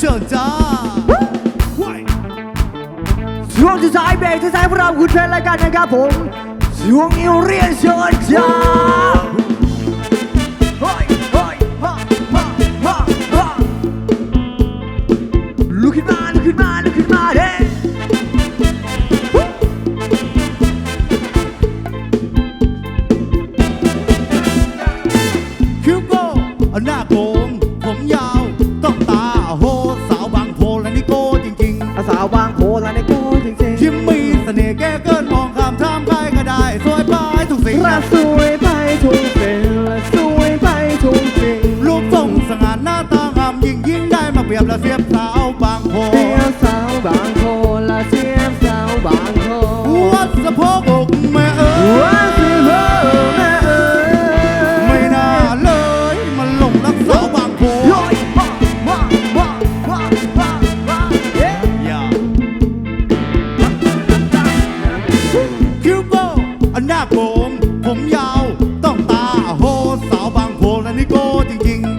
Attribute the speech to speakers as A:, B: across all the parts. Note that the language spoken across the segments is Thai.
A: เชิญจ้า
B: ช่วงสุดท้ายเบรกสุดท้ายพวกเราคุณเทรนรายการนะครับผมช่วงนี้เรียนเชิญจ้าเฮ้ยเฮ้ยฮ่าฮ่าฮ่าฮ่าลุกขึ้นมา มี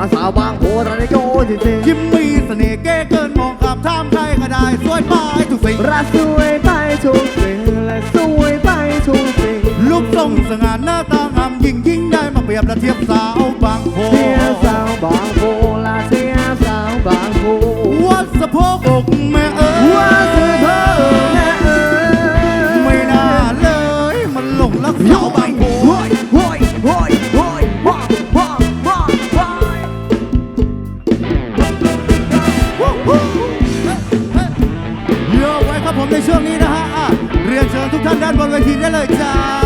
A: อาสาวบางโพลา
B: ในโก้จริง
A: ยิ้มมีเสน่ห์แก้เกินมองข้ามท่ามใครก็ได้สวยไปทุกสิ่ง
B: ๆระสวยไปทุกสิ่งและสวยไปทุกสิ่ง
A: รูปทรงสง่าหน้าตางามยิ่งยิ่งได้มาเปรียบและเทียบสาวบางโพ
B: เทียบสาวบาง ทุ
A: กท่านด้านบนเวทีได้เลยจ้า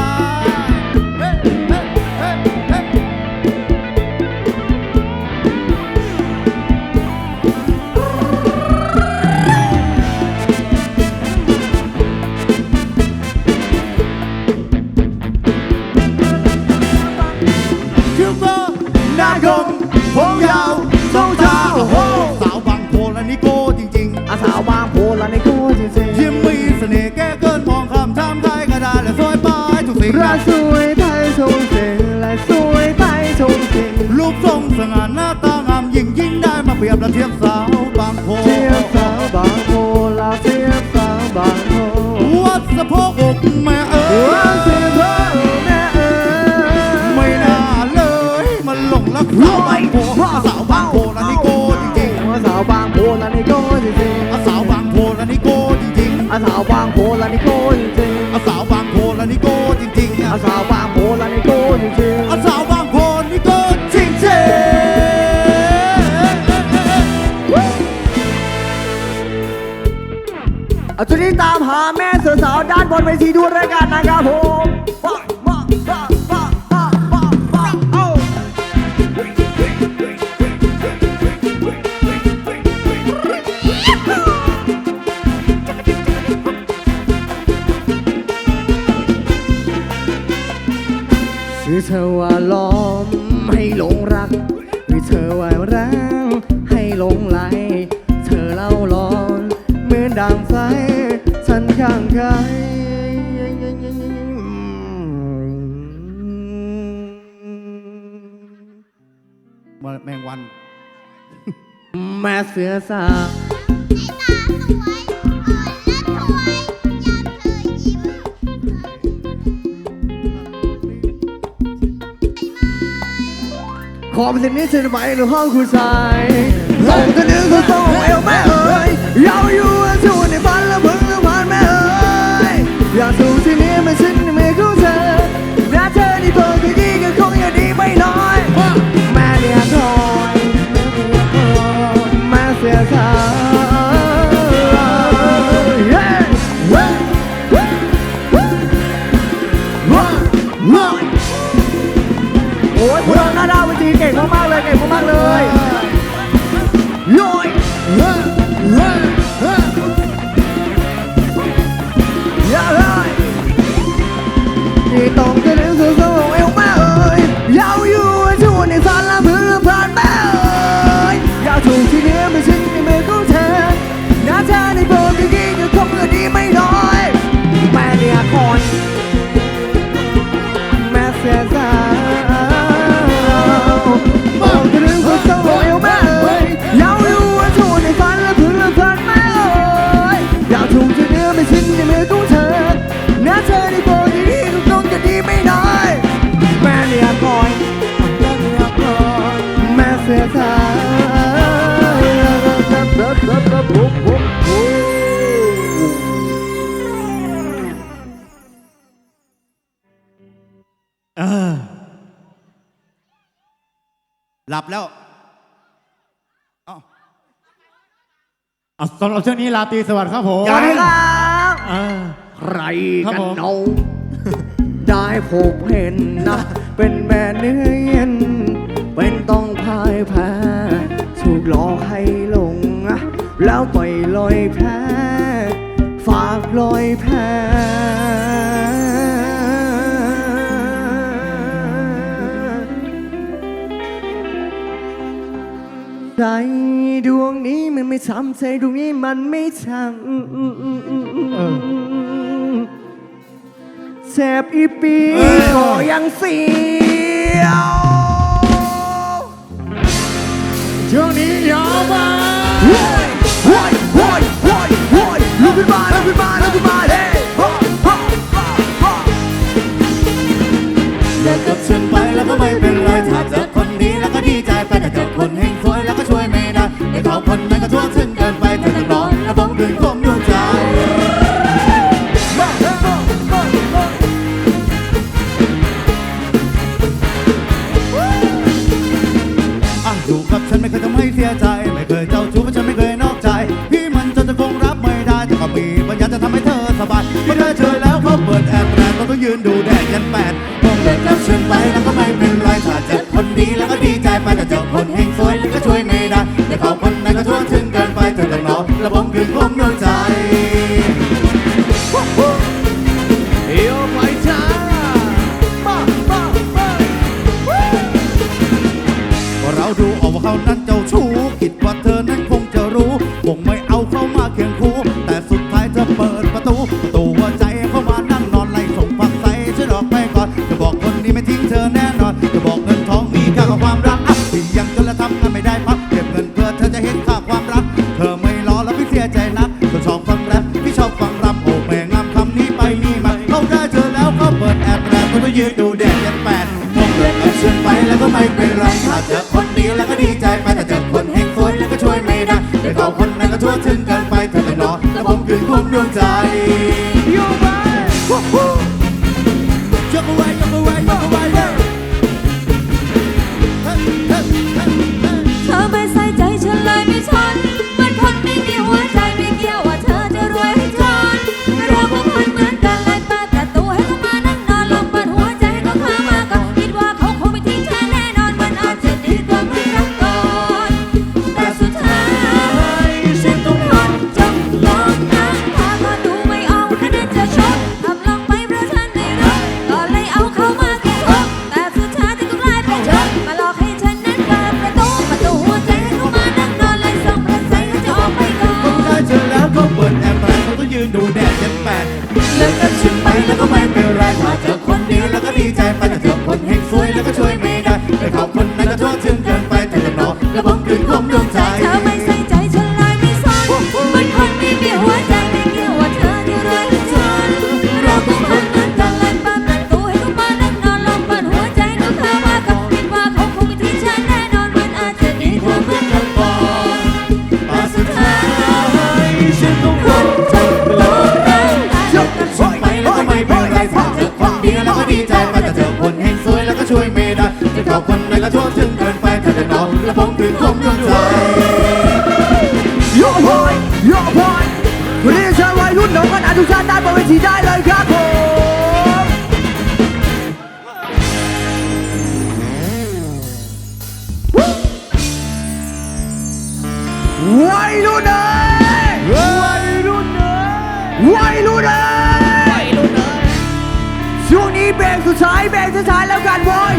A: เป
B: รีย
A: บละเทียบสาวบางโพ
B: เทียบสาวบางโพลาเทียบสาวบางโพ
A: วัดสะโพกอกแม่เอ๋
B: ว่ายสิเฮ้อแม่เอ๋ย
A: ไม่น่าเลย มันหลงรักสาวบางโพสาวบางโพและนี่โกจริง
B: อาสาวบางโพลาในโกจริง
A: ๆสาวบางโพและนี่โกจริง
B: ๆสาวบางโพลาในโกจริง
A: ๆสาวบางโพและนี่โกจริงๆ
B: สาว บนเวทีดูรายการนะครับผม
A: แม่
B: เสือสาวขอบสิ่งนี้ฉันไปหรือห้องคุณชายส่งกันนึงคือส่งเอวแม่เอ๋ยเยาอยู่ชูในฝันและมึงและผ่านแม่เอ๋ยอยากสู่ที่นี้ไม่ฉัน โอ้ยพวกเราหน้าด้านเวทีเก่งมากๆเลยเก่งมากๆเลยโย้ย
A: หลับแล้วอา
C: อสำหรับช่วงนี้ลาตีสวัสดีครับผม
B: ยังครับใครกันเอาได้พบเห็นนะ เป็นแม่เนื้อเย็น เป็นต้องพ่ายแพ้ถูกหลอกให้ลงแล้วไปลอยลอยแพ้ฝากลอยแพ้ ใจดวงนี้มันไม่ซ้ำใจดวงนี้มันไม่ช่างแสบอีปีก็ยังเสียว
C: ช่วงนี้ยอมมา
B: โวยโวยโวยโวลุกขึ้นมาลุกขึ้นมา เดิ
A: นกับฉันไปแล้วก็ไม่เป็นไรถ้าเจอคนดีแล้วก็ดีใจไปแต่เจอคนให้
B: เสี
A: ยใจนักคนชอบฟังแรปพี่ชอบฟังรับโอ้แม่งำคำนี้ไปนี่มาเขาได้เจอแล้วเขาเปิด
D: แอปแรปก็
A: ต้ยืนดูแดดยันแปดมองเลื
D: อดเอาเชือก
A: ไปแล้วก็ไม่เป็น่นเอ้ยวัย
B: รุ่นเอ้ยวัยรุ่นเอ้ยวัยรุ่นเอ้ยช่วงนี้เบรกสุดท้ายเบรกสุดท้ายแล้วกันวอย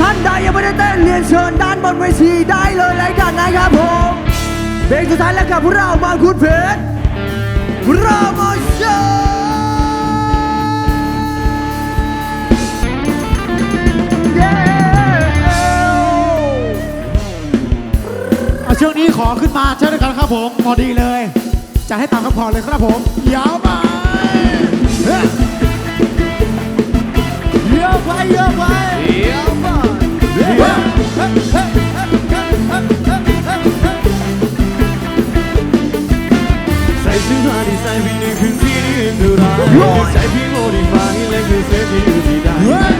B: ท่านใดยังไม่ได้เต้นเรียนเชิญด้านบนเวทีได้เลยรายการนะครับผมเบรกสุดท้ายแล้วกับพวกเรามาคุณเพชรเรามาเชิ
C: ญ เรื่องนี้ขอขึ้นมาเช่นกันครับผม พอดีเลย จะให้ตามคำขอเลยครับผมยาวไปเยอะไป
A: เยอะไปเยอะไป
B: คือร้ายใจพี่โมดิฟาย
A: เล็กคือเซฟที่อยู่ที่ใด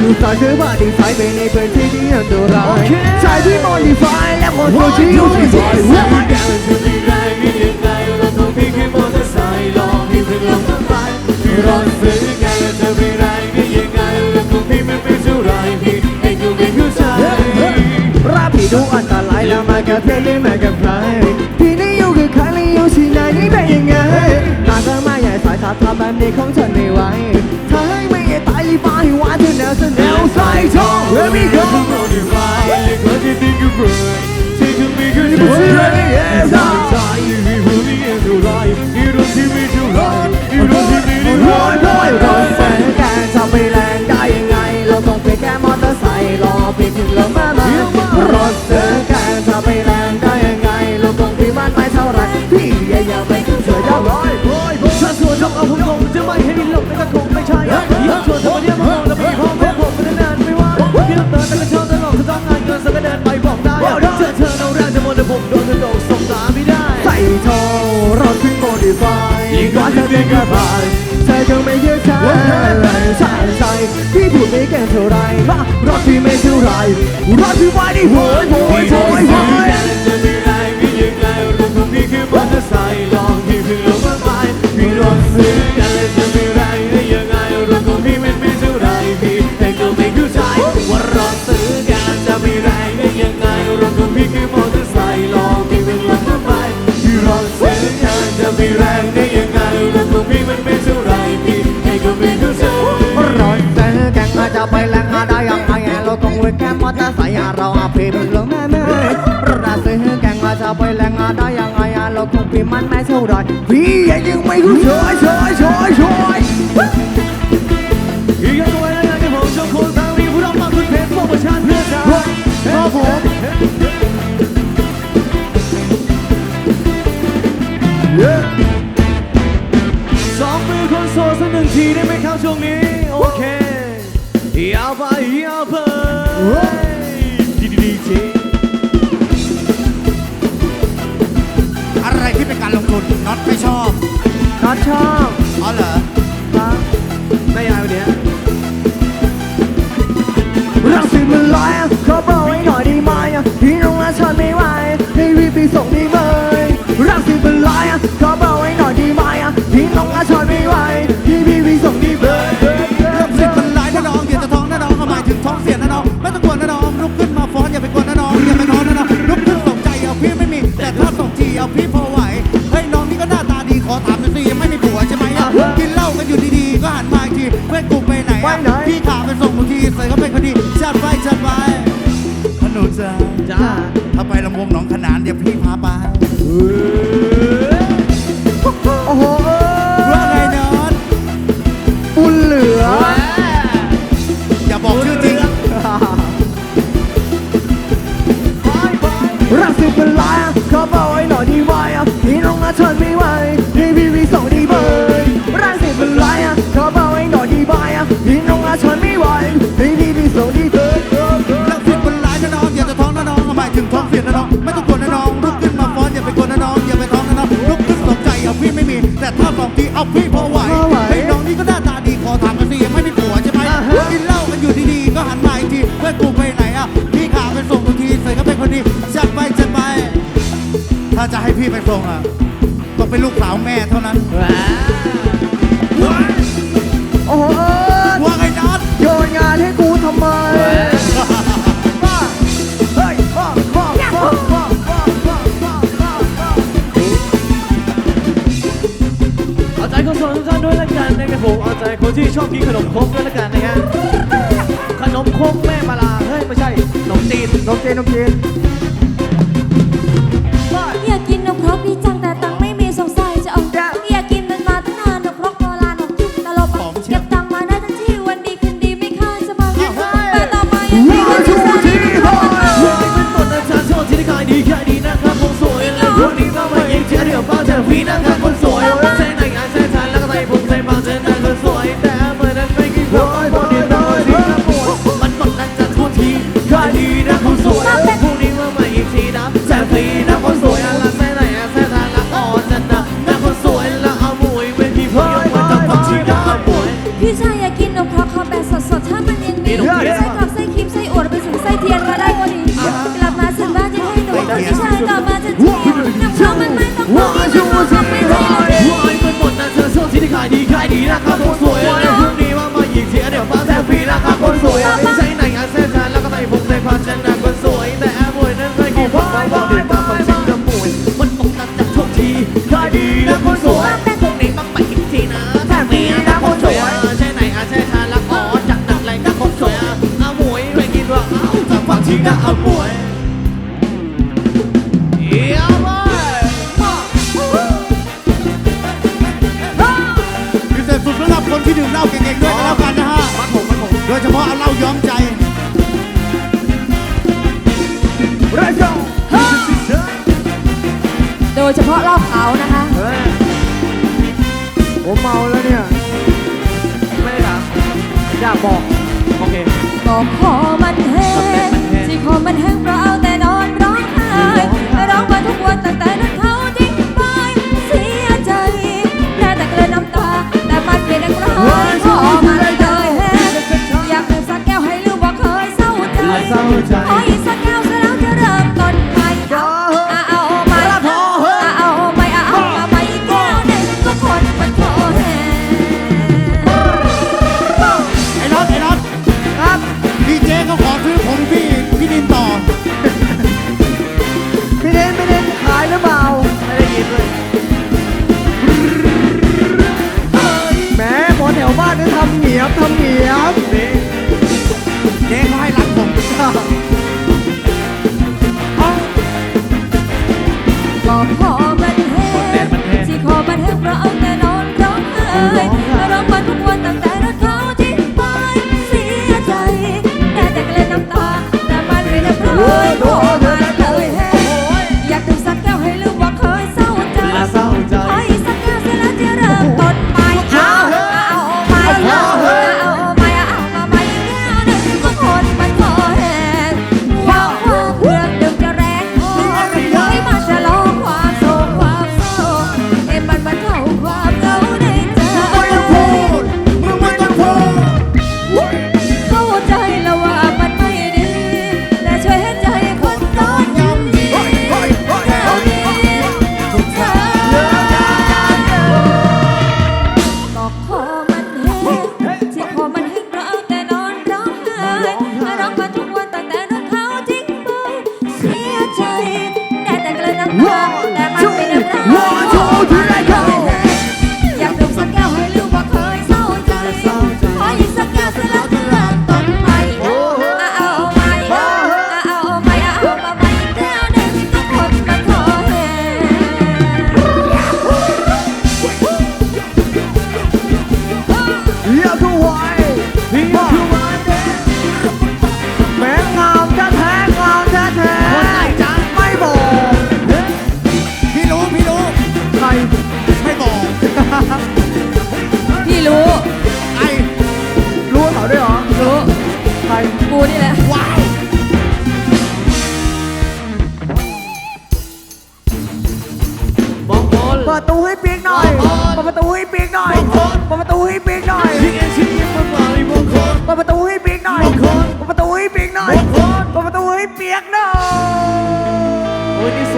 A: ดู
B: สายซื้อบ้านดีสายไปในพื้นที่ที่อันตรายใายพี่โมดิฟายและคนโซเชียลที่สายสาย
E: แก้วจะมีใครมีเด็กใดเราต้องพี่แค่มอเตอร์ไซค์ลองที่ถึงลมต้นไม้ที่ร้อ
B: นซื้อแก้วจะมี ถ้าทำแบบนี้ของเธอไม่ไหวถ้าให้ไม่ให้ตายรีบมาให้วานเธอแนวเธอแนวใส่ทอง Let me go
E: Modify เล็ก
B: น้อยที่ดีก็เบื่อที่คือมีคือผู้ชาย ห้หลบไม่ก็คงไม่ใช่ยังชวนเธอมาเรียกมาแล้วพี่พอแม่ผมไม่นานไม่ว่าพี่ต้องเดิร์นแต่ก็ชอบตลอดจะต้องงานเงินสักก็เดินไปบอกได้เจอเธอเราแรงจะมองแต่ผมโดนเธอโดนส่งตาไม่ได้ ใส่ทองรถขึ้นโมดิฟายยิ่งกว่าเธอเป็นกระบายเธอก็ไม่เยอะใช่ใช่ใช่พี่พูดไม่เก่เท่าไรมารถพี่ไม่เท่าไรรถพี่ไว้ที่หัวโวยโวย
E: มันไม่เท่าไรพี่ยังไม่รู้
B: ช่วยช่วยช่วยช่วย
E: อีกอย่างไว้แล้วกันผมชมคนทางนี้ผู้รับมาคุณเพชรโปรโมชั่นเพื่อชา
C: ครับผม
E: สองมือคนโสดสักหนึ่งทีได้ไหมครับช่วงนี้ โอเคยาวไปยาวไปดีดีดี
A: การลงทุนน็อตไม่ชอบ
B: น็อตชอบ
A: อ๋อเหรอ
B: ครับไม่ยายวันนี้รักสิมันลอยขอบอกไว้หน่อยดีไหมพี่น้องอาชันไม่ไหวให้รีบไปส่งดี วงห
A: นองขนานเดี๋ยวพี่พาไป เอา
B: ใจ
A: คนที่
E: ชอบกินขนมครกด้วยละกันนะฮะขนมครกแม่มาลาเฮ้ยไม่ใช่ขนมจีน
B: น้องเจนน้องเจน
D: อยากกินนกครกดีจังแต่ตังค์ไม่มีสงสัยจะเอาอยากกินมันมาตั้งนานนกครกโบราณนกจิ้มตลบเก็บตังค์มาได้ทั้งที่วันดีคืนดีไม่ค่าจะมาไปต่อมายังไม่รู้จะสั่งที่ไหน
E: วันนี้เป็นหมดอาจารย์โชว์ที่ได้ขายดีแค่นี้นะครับผมสวยเลยวันนี้มาใหม่ยิงเจ้าเดี๋ยวฟ้าจะฟีนะครับคนสวย ทุกทีขายดีนะคนสวยพวกนี้ต้องไปอีกทีนะแทบฟรีนะคนสวยใช่ไหนอาเซนทานล้วอ๋อจากนักแรงก็คนสวยอะอาหมวยไม่กินว่าเอาจากความจริงนะอาหมวยเยี่ยมเลย
A: พิเศษสุดสำหรับคนที่ดื่มเหล้าเก่งๆด้วยกันแล้วกันนะฮะโดยเฉพาะเอาเหล้าย้อมใจ
D: ดยเฉพาะรอบเขานะคะ
B: เฮ้ยผมเมาแล้วเนี่ย
E: ไม่ได้ถาม
B: อยากบอก
E: โอเค
D: ก็คอมันแห้งที่คอมันแห้งเพราะเอาแต่นอนร้องไห้ร้องมาทุกวันตั้งแต่นั้นเขาทิ้งไปเสียใจแค่แต่เกลือน้ำตา แต่มันเป็นนักร้องคอมันเลยแห้งอยากดื่มสักแก้วให้ลืมว่าเคยเศร้าใจ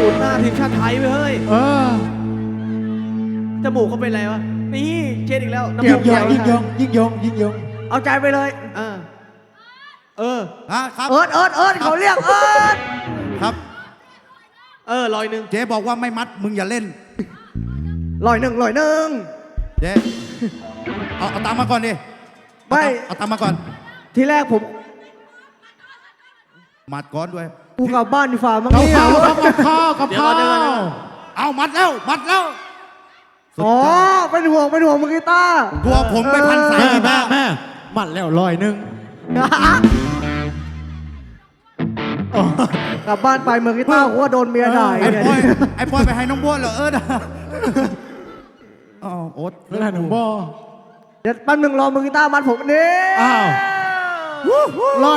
E: โอ้ยนี่ศูนย์หน้าทีมชาติไทยไปเฮ้ย
C: เออ
E: จมูกเขาเป็นไรวะ นี่เคสอีกแล้ว
C: ยิ่ง
E: ให
C: ย
E: ญ่
C: งยิ่งยงยิ่งยงยิ่งยง
B: เอาใจไปเลย
E: เออเออ
A: ฮะครับ
B: เอิร์ดเอิร์ดเอิร์ดเขาเรียกเอิร์ด
A: ครับ
E: เออลอยหนึ่ง
A: เจ๊บอกว่าไม่มัดมึงอย่าเล่น
B: ลอยหนึ่งลอยหนึ่ง
A: เจ๊เอาเอาตามมาก่อนดิ
B: ไม่
A: เอาตามมาก่อน
B: ทีแรกผม
A: มัดก้อนด้วย
B: กูกลับบ้านดีฝ่ามั้ง
C: กับ
B: เนี่ย
C: ข้าวกับข้าวกับข้าว
A: เอามัดแล้ว มัดแล้วสุด
B: อ๋อย
A: อด
B: เป็นห่วงเป็นห่วงมึงกีตาร์
A: กลัวผมไปพันสาย
C: แม่
A: กี
C: แม่
A: ตาร์
C: แม่มัดแล้วร้อยหนึ่งอ๋อก
B: ลับบ้านไปเมืองกีตาร์กูว่าโดนเมียด่า
A: ไอ้
B: เนี่ย
A: ปอยไอ้ปอยไปให้น้องบัวเหรอเออนะอ๋อโอ๊ต
C: เวลาหนุ่มบ่
B: เดี๋ยวแป๊บนึงรอมือกีตาร์มัดผมนี่
C: อ้าวร้อย